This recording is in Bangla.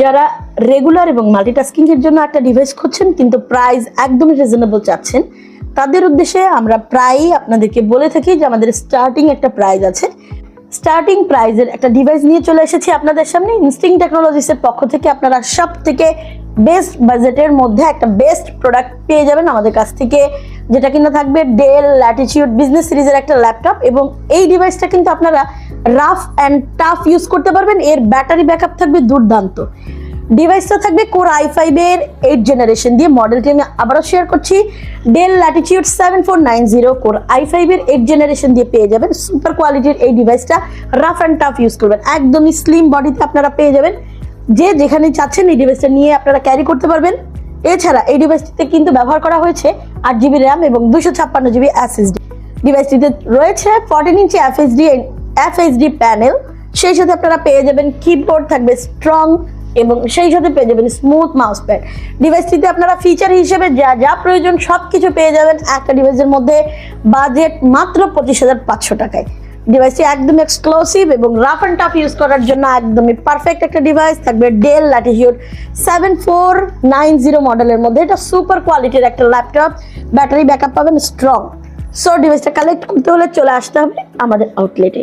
যারা রেগুলার এবং মাল্টিটাস্কিং এর জন্য একটা ডিভাইস খুঁজছেন, কিন্তু প্রাইস একদমই রিজনেবল চাচ্ছেন, তাদের উদ্দেশ্যে আমরা প্রায়ই আপনাদেরকে বলে থাকি যে আমাদের স্টার্টিং একটা প্রাইস আছে। স্টার্টিং প্রাইজের একটা ডিভাইস নিয়ে চলে এসেছি আপনাদের সামনে। ইনস্টিং টেকনোলজিসের পক্ষ থেকে আপনারা সব থেকে বেস্ট বাজেটের মধ্যে একটা বেস্ট প্রোডাক্ট পেয়ে যাবেন আমাদের কাছ থেকে। যেটা কিনা থাকবে ডেল ল্যাটিচিউড বিজনেস সিরিজের একটা ল্যাপটপ এবং এই ডিভাইসটা কিন্তু আপনারা রাফ অ্যান্ড টাফ ইউজ করতে পারবেন। এর ব্যাটারি ব্যাকআপ থাকবে দুর্দান্ত। ডিভাইসটা থাকবে কোর আই ফাইভের এইট জেনারেশন দিয়ে মডেলটি আমি আবারও শেয়ার করছি। Dell Latitude seven four nine zero core i ফাইভের এইট জেনারেশন দিয়ে পেয়ে যাবেন। সুপার কোয়ালিটির এই ডিভাইসটা রাফ অ্যান্ড টাফ ইউজ করবেন। একদমই স্লিম বডিতে আপনারা পেয়ে যাবেন। যে যেখানে চাচ্ছেন এই ডিভাইসটা নিয়ে আপনারা ক্যারি করতে পারবেন। এছাড়া এই ডিভাইসটিতে কিন্তু ব্যবহার করা হয়েছে আট জিবি র্যাম এবং দুশো ছাপ্পান্ন জিবি এসএসডি ডিভাইসটিতে রয়েছে fourteen inch FSD FSD panel সেই সাথে আপনারা পেয়ে যাবেন কিবোর্ড থাকবে স্ট্রং এবং সেই সাথে পেয়ে যাবেন স্মুথ মাউস প্যাড ডিভাইসটিতে আপনারা ফিচার হিসেবে যা যা প্রয়োজন সব কিছু পেয়ে যাবেন একটা ডিভাইসের মধ্যে বাজেট মাত্র পঁচিশ হাজার পাঁচশো টাকায়। ডিভাইসটি একদম এক্সক্লুসিভ এবং রাফ অ্যান্ড টাফ ইউজ করার জন্য একদমই পারফেক্ট একটা ডিভাইস থাকবে Dell Latitude seven four nine zero মডেলের মধ্যে। এটা সুপার কোয়ালিটির একটা ল্যাপটপ ব্যাটারি ব্যাকআপ পাবেন স্ট্রং সো ডিভাইসটা কালেক্ট করতে হলে চলে আসতে হবে আমাদের আউটলেটে